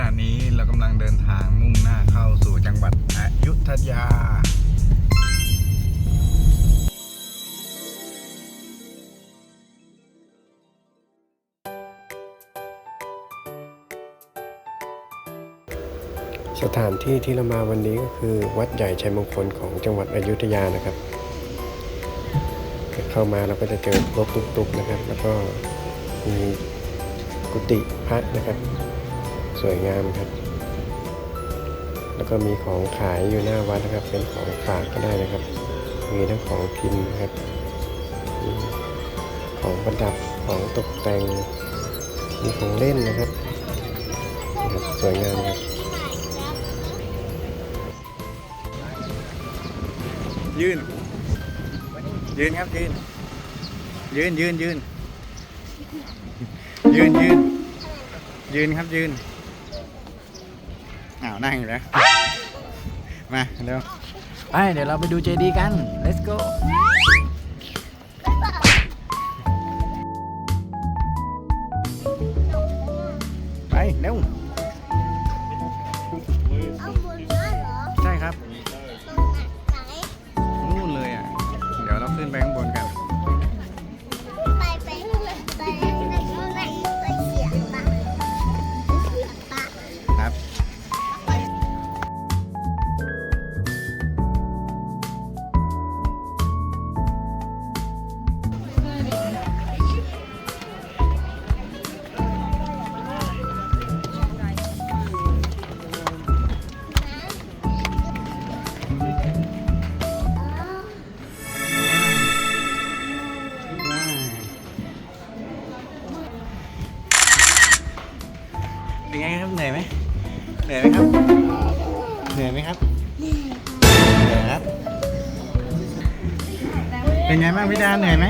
ณะนี้เรากำลังเดินทางมุ่งหน้าเข้าสู่จังหวัดอยุธยา สถานที่ที่เรามาวันนี้ก็คือ วัดใหญ่ชัยมงคลของจังหวัดอยุธยานะครับ เข้ามาเราก็จะเจอรถตุกๆนะครับ แล้วก็มีกุฏิพระนะครับ วยงามครับ แล้วก็มีของขายอยู่หน้าวัดนะครับ เป็นของฝากก็ได้นะครับ มีทั้งของกินนะครับ ของประดับของตกแต่ง มีของเล่นนะครับ สวยงามครับ ยืน ยืนครับยืน ยืนยืนยืนยืนยืนยืนครับยืน อ้าวนั่งอยู่แล้ว มาเร็วไปเดี๋ยวเราไปดูเจดีกัน let's go ไปเร็ว เป็นไงครับเหนื่อยไหมเหนื่อยไหมครับเหนื่อยไหมครับเหนื่อยครับ เป็นไงบ้างพี่ดาเหนื่อยไหม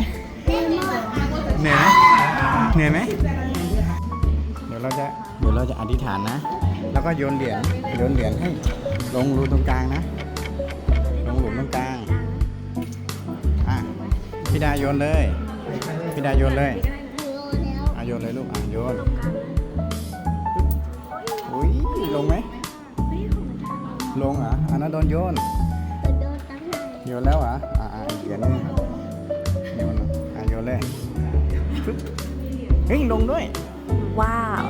เหนื่อยไหมเหนื่อยไหมเดี๋ยวเราจะเดี๋ยวเราจะอธิษฐานนะ แล้วก็โยนเหรียญโยนเหรียญให้ลงรูตรงกลางนะ ลงหลุมตรงกลางอะพี่ดาโยนเลยพี่ดาโยนเลยอะโยนเลยลูกอะโยน อุ้ยลงไหมลงเหรออันนั้นโดนโยนโยนแล้วเหรออ่าอ่าอีกเหรียญนึงโยนอะโยนเลยปึ๊บเฮ้ยลงด้วย ว้าว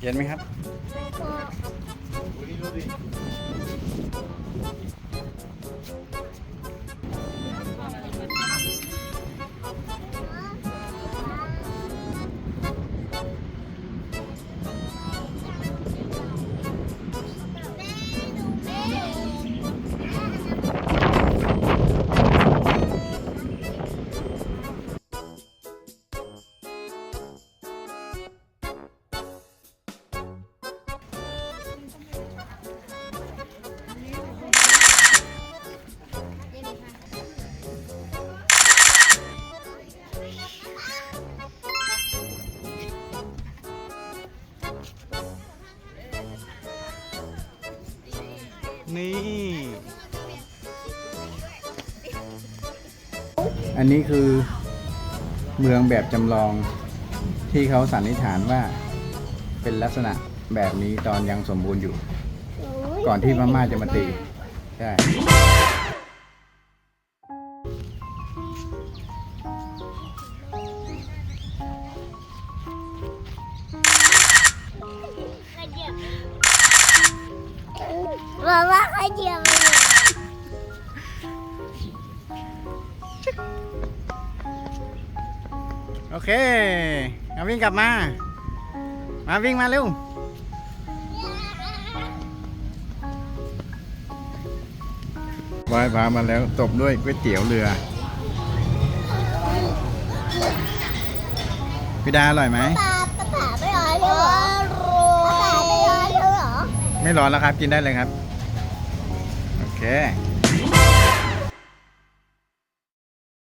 เห็นไหมครับ นี่ อันนี้คือเมืองแบบจำลองที่เขาสันนิษฐานว่าเป็นลักษณะแบบนี้ตอนยังสมบูรณ์อยู่ ก่อนที่พม่าจะมาตีใช่ มาว่าขยับเลยโอเคเอาวิ่งกลับมา มาวิ่งมาเร็ว วายพามาแล้วตบด้วยก๋วยเตี๋ยวเรือ พี่ดาอร่อยไหม ปลาปลาไม่ร้อนเลยเหรอปลาผาไม่ร้อนเลยเหรอ ไม่ร้อนแล้วครับ กินได้เลยครับ โอเค